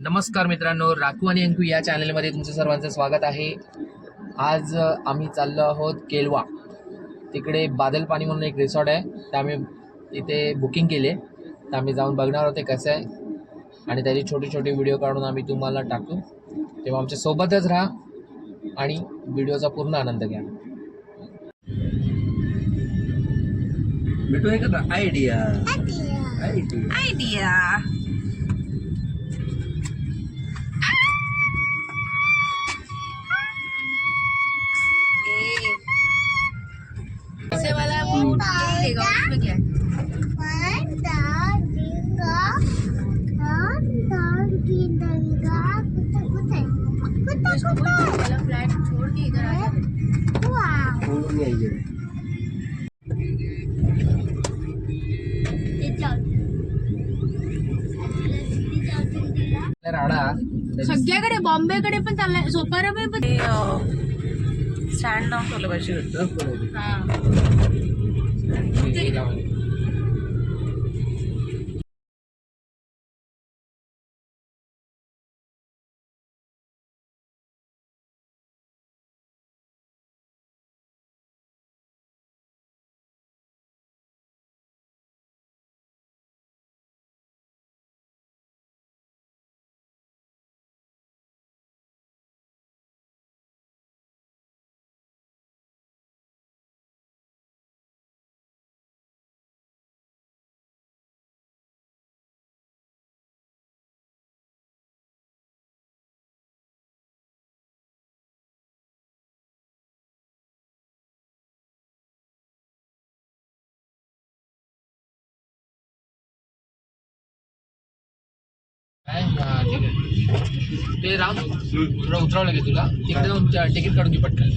नमस्कार मित्रांनो राखू आणि अंकू या चॅनलमध्ये तुमचं सर्वांचं स्वागत आहे. आज आम्ही चाललो आहोत केलवा. तिकडे बादल पाणी म्हणून एक रिसॉर्ट आहे. ते आम्ही इथे बुकिंग केले. तर आम्ही जाऊन बघणार आहोत ते कसं आहे. आणि त्याची छोटी छोटी व्हिडिओ काढून आम्ही तुम्हाला टाकू. तेव्हा आमच्या सोबतच राहा आणि व्हिडिओचा पूर्ण आनंद घ्या. भेटू आहे का आयडिया आयडिया राडा सगळ्याकडे बॉम्बेकडे पण चाललाय सोपाराकडे पण स्टँड लावून ठेवलं पाहिजे काय? हा, ठीक आहे. ते राम थोडं उतरावं लागेल तुला. तिकडे जाऊन तिकीट काढून घे पटकन.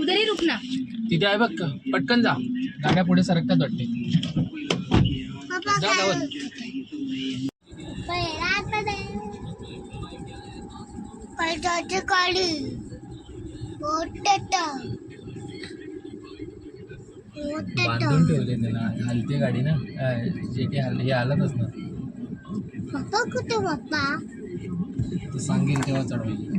उधर ही रुकना तिथे आहे बघ पटकन जा. गाड्या पुढे सरकतात वाटते. जा गावात. काळी मोठा बांधून ठेवले त्याला. हलते गाडी ना. जे काही हल हे हलतच ना कुठे पप्पा तू सांगेल तेव्हा चढवेल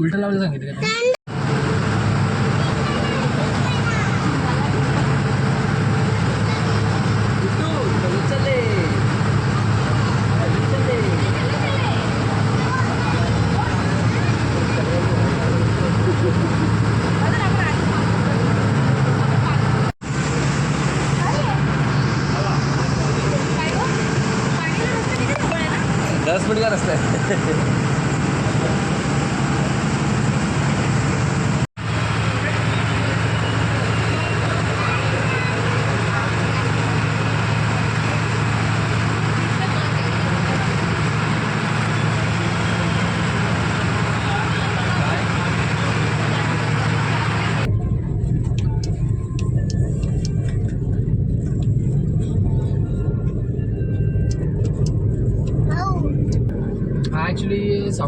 उलट लावलं सांगितलं का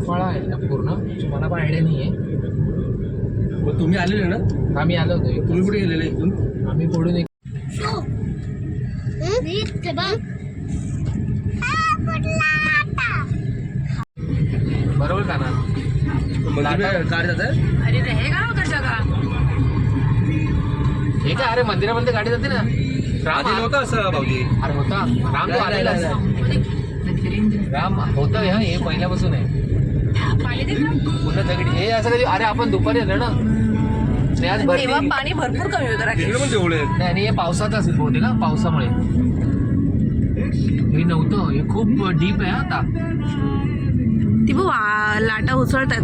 सफाळा आहे ना पूर्ण. पण आयडिया नाही आहे मग तुम्ही आलेले ना? आम्ही आलो होतो तुम्ही कुठे गेलेले इथून? आम्ही पुढून एक बरोबर का ना? कार जात अरे रहेगा ना उधर जगह हे काय अरे मंदिरामध्ये गाडी जाते ना? राम आधी नव्हतं असं भाऊजी. अरे होता. राम तो आलेला. राम होतं हे हे पहिल्यापासून आहे. पूर्ण दगडी हे असं कधी अरे आपण दुपारी आलो ना. आज भरती. पाणी भरपूर कमी होतं राखी पण नाही आणि हे पावसातच होते ना पावसामुळे. हे नव्हतं हे खूप डीप आहे आता. ती बघ लाटा उसळतात.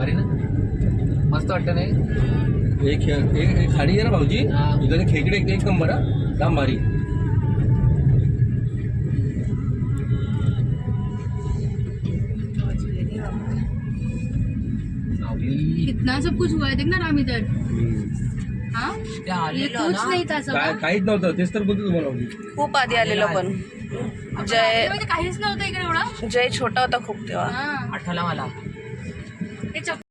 अरे ना? मस्त वाटत नाही? एक एक खाडी आहे ना भाऊजी? इकडे खेकडे एक नंबर लांब भारी. सब कुछ हुआ है देखना राम इधर। हाँ? ये कुछ ना। नहीं था सब। काय काहीच नव्हतं तेच तर बोलतो तुम्हाला खूप आधी आलेलो पण. जय तर काहीच नव्हतं इकडे एवढं. जय छोटा होता खूप तेव्हा. हा. आठवला मला ते चप-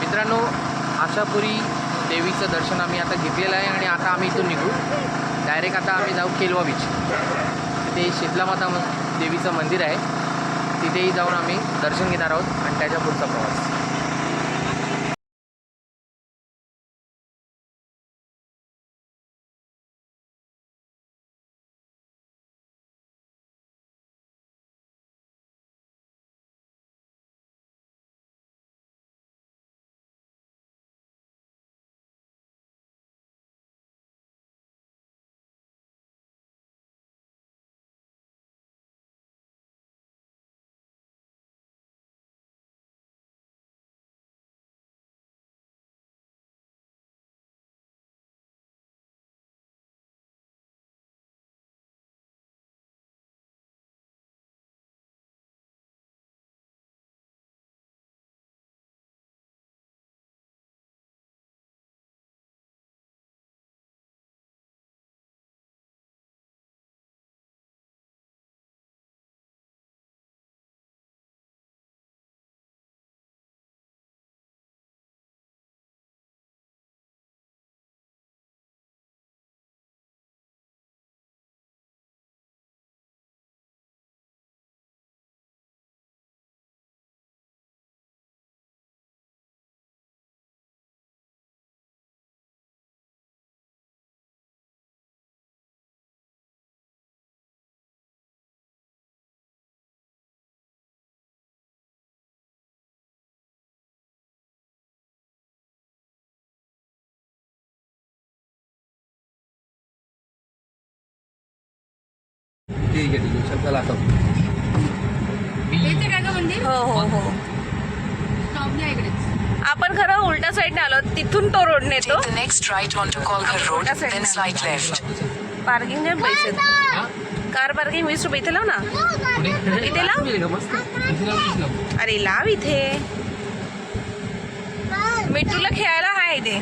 मित्रांनो आशापुरी देवीचं दर्शन आम्ही आता घेतलेलं आहे आणि आता आम्ही इथून निघू डायरेक्ट आता आम्ही जाऊ केलवा बीच तिथे शीतलामाता माता देवीचं मंदिर आहे. तिथेही जाऊन आम्ही दर्शन घेणार आहोत आणि त्याच्या पुढचा प्रवास. ठीक आहे ठीक आहे चल चला आता येते काय का मंदिर? हो हो हो. स्टॉप घ्या इकडेच आपण खरं उलट्या साईडने आलो. तिथून तो रोड नेतो. Take the next right onto Kolkar Road, That's it. then slight left. पैसे? कार पार्किंग वीस रुपये इथे लाव ना? इथे लाव. मस्त. इथे. अरे लाव इथे. मिट्टूला खेळायला आहे इथे.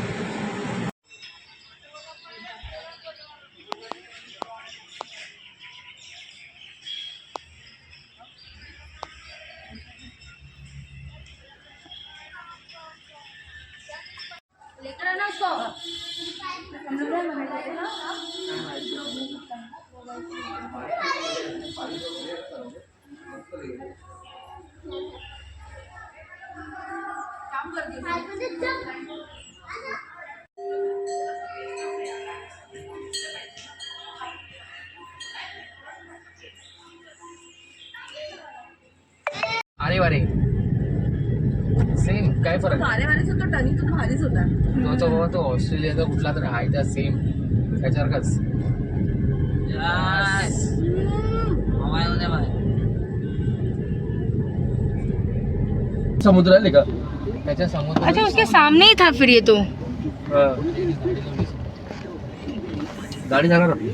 अरे सेम काय फरक? भारी भारीच होता टनी तो भारीच होता. तो तो बाबा तो ऑस्ट्रेलियाचा कुठला तर आहे त्या सेम त्याच्यासारखाच समुद्र आले का? त्याच्या समुद्र अच्छा उसके सामने ही था फिर ये तो. हा. गाडी जाणार आपली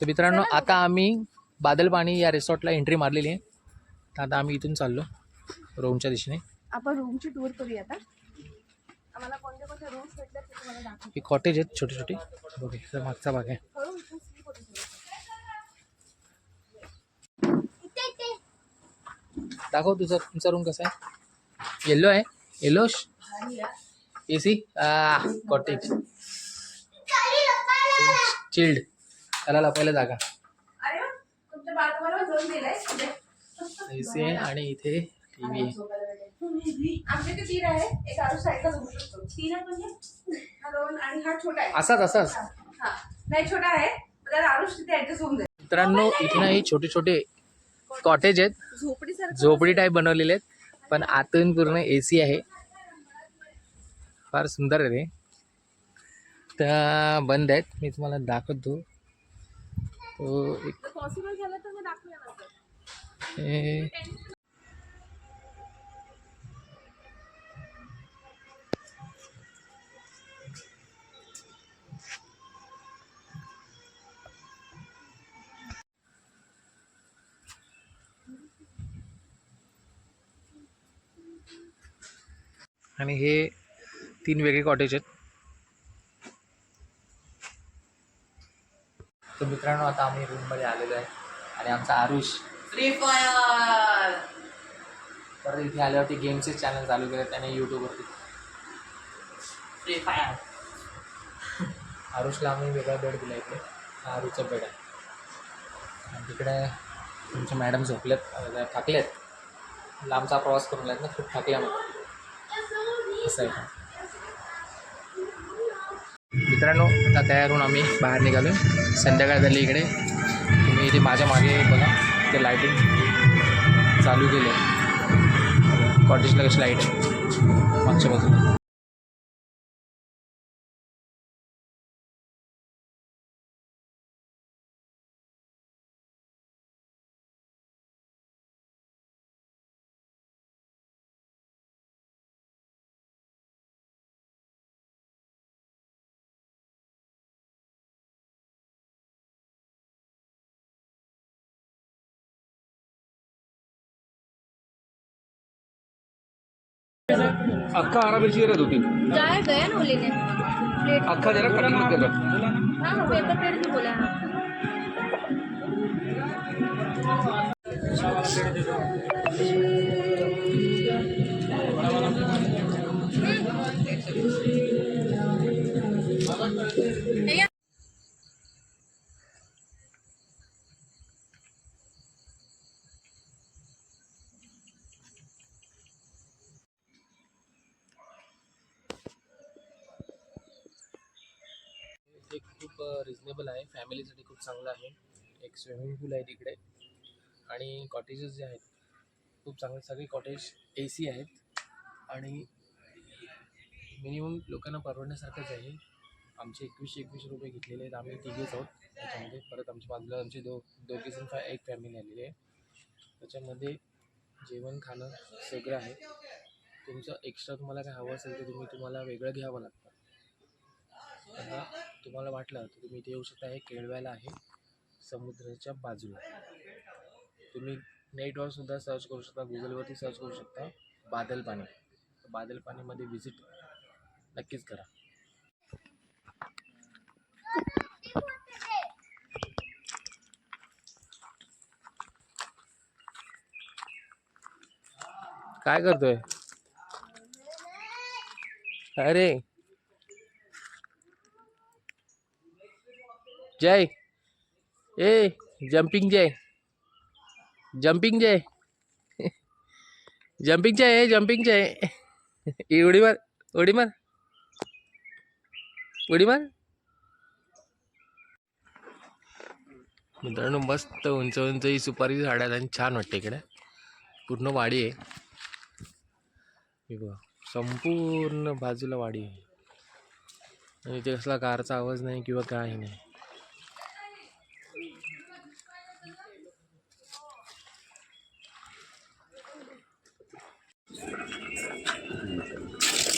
तर मित्रांनो आता आम्ही बादल पाणी या रिसॉर्टला एंट्री मारलेली आहे. तर आता आम्ही इथून चाललो रोमच्या दिशेने. आपण रूमची टूर करूया आता. आम्हाला कोणते कोणते रूम्स भेटतात ते तुम्हाला दाखव ही कॉटेज आहेत छोटे छोटे. बघे इथं मागचा भाग आहे. इथे दाखव तुझा तुमचा रूम कसा आहे. येल्लो आहे. Yellowish A C cottage chilled त्याला लपायला जागा. आणि इथे टी व्ही आहे आमच्या इथे तीन आहे एक आरुष साईडला बघू शकतो. तीन आहे हा दोन आणि हा छोटा आहे. असाच असाच. हा मित्रांनो इथे नाही छोटे छोटे कॉटेज आहेत. झोपडी टाईप बनवलेले आहेत. पण आतून पूर्ण ए सी आहे. फार सुंदर आहे ते. त्या बंद आहेत. मी तुम्हाला दाखवतो. एक हे आणि हे तीन वेगळे कॉटेज आहेत. मित्रांनो आता आम्ही रूममध्ये आलेलो आहे. आणि आमचा आरुष. फ्री फायर परत इथे आल्यावरती गेमचे चॅनल चालू केले त्याने यूट्यूबवरती फ्री फायर आरुषला आम्ही वेगळा बेड दिला इकडे. हा आरुषचा बेड आहे. आणि तिकडे तुमचे मॅडम झोपलेत थकलेत. लांबचा प्रवास करून आहेत ना खूप थकल्यामुळे. असं आहे. मित्रांनो आता तयार होऊन आम्ही बाहेर निघालो संध्याकाळ झाली इकडे. तुम्ही इथे माझ्या मागे बघा ते लाईटिंग चालू केलं आहे कॉटेजला कशी लाइट आहे मागच्या बाजूला. अख्खा हरा मिरची करत होती. जाए गया ना लेने प्लेट. अख्खा जरा कटिंग मत करत हाँ हाँ पेपर प्लेट भी बोला हाँ ते खूप रिजनेबल आहे. फॅमिलीसाठी खूप चांगलं आहे. एक स्विमिंग पूल आहे तिकडे. आणि कॉटेजेस जे आहेत खूप चांगले. सगळे कॉटेज ए सी आहेत. आणि मिनिमम लोकांना परवडण्यासारखंच आहे. आमचे एकवीसशे एकवीस रुपये घेतलेले आहेत. आम्ही तिघेच आहोत. त्याच्यामध्ये परत आमच्या बाजूला आमचे दो दोघे जण फॅ एक फॅमिली आलेली आहे. त्याच्यामध्ये जेवण खाणं सगळं आहे. तुमचं एक्स्ट्रा तुम्हाला काय हवं असेल तर तुम्ही तुम्हाला वेगळं घ्यावं लागतं. तुम्हाला वाटलं तर तुम्ही इथे येऊ शकता. हे केळव्याला आहे समुद्राच्या बाजूला. तुम्ही नेटवर सुद्धा सर्च करू शकता गुगलवरती सर्च करू शकता. बादल पाणी. बादल पाणीमध्ये व्हिजिट नक्कीच करा. काय करतोय? अरे! जय। ए jumping Jay. Jumping Jay. Jumping Jay jumping Jay. उडी मार उडी मार। उडी मार। मित्रांनो मस्त उंच उंच ही सुपारी झाडात आहेत आणि छान वाटते इकडे. पूर्ण वाडी आहे. हे बघा संपूर्ण बाजूला वाडी आहे. आणि इथे कसला कारचा आवाज नाही किंवा काही नाही.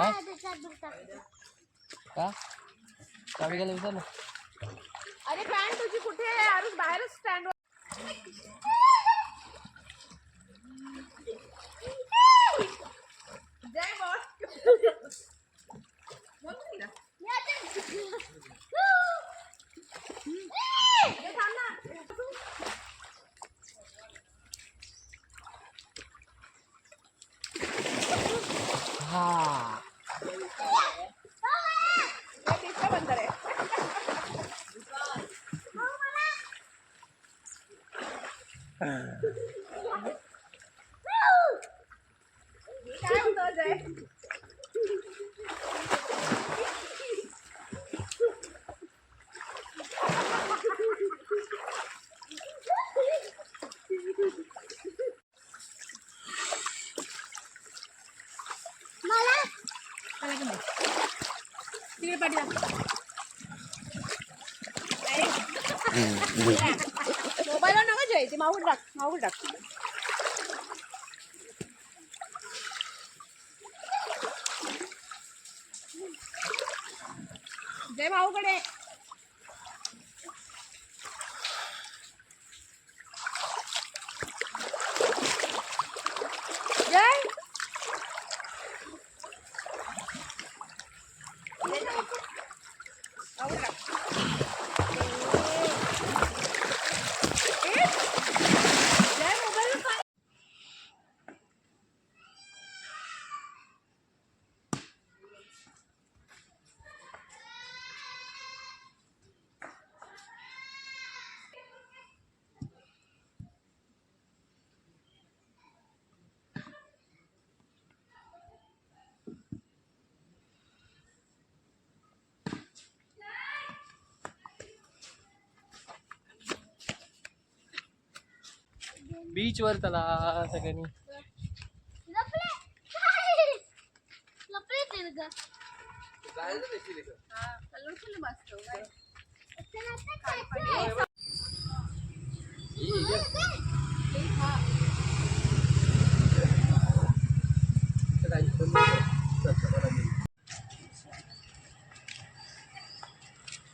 टाकलं. का? चावी गेला विचार ना. अरे पॅन्ट तुझी कुठे आहे? आरुष बाहेरच स्टँड जय. हा ए, तिसरं बंद रे. काय होतं जय मला तिकडे पाठी मोबाईलवर नका जय ते मागून टाक मागून टाक जय भाऊकडे जय मागून टाक जय मोबाईल काय बीच वर चला सगळ्यांनी.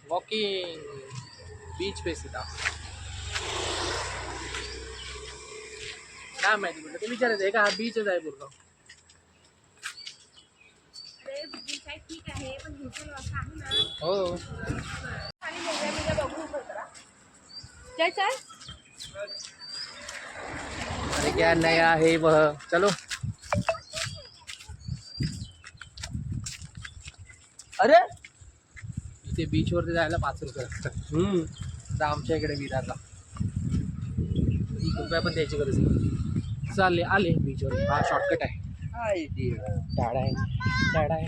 वॉकिंग बीच पे सीधा काय माहिती म्हटलं ते विचारायचं आहे का हा बीचच आहे पूर्ण. हो. चल अरे क्या नया है वह. चलो. अरे! इथे बीच वरती जायला पाच रुपये आता आमच्या इकडे विरारला. एक रुपया पण द्यायची गरज नाही. चालले आले बीचवर हा शॉर्टकट आहे. आहे आहे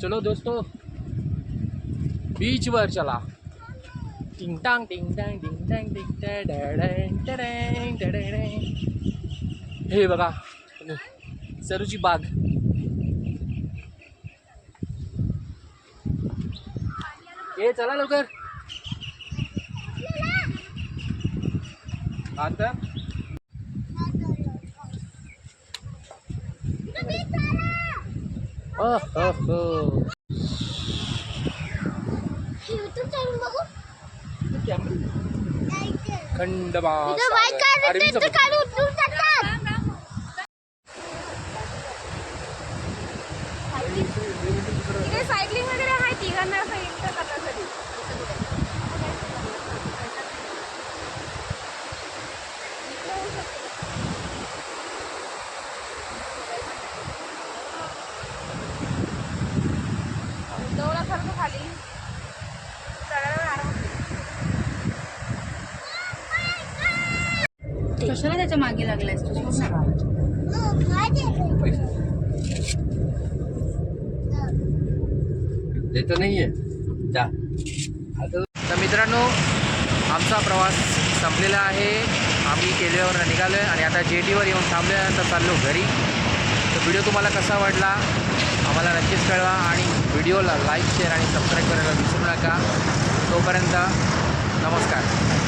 चलो दोस्तों बीच वर चला. टिंग टांग टिंग टांग टिंग टांग टिंग टॅडॅडॅन. हे बघा सरूची बाग. हे चला लवकर. आता? हो हो हो खंडबा कशाला त्याच्यामागे लागलायस तू? सोड ना. देतो नाहीये. जा. तर मित्रांनो आमचा प्रवास संपलेला आहे. आम्ही केल्यावर निघालो आहे आणि आता जे टीवर येऊन थांबल्यानंतर चाललो घरी. तर व्हिडिओ तुम्हाला कसा वाटला? आम्हाला नक्कीच कळवा आणि व्हिडिओला लाईक शेअर आणि सबस्क्राईब करायला विसरू नका. तोपर्यंत नमस्कार.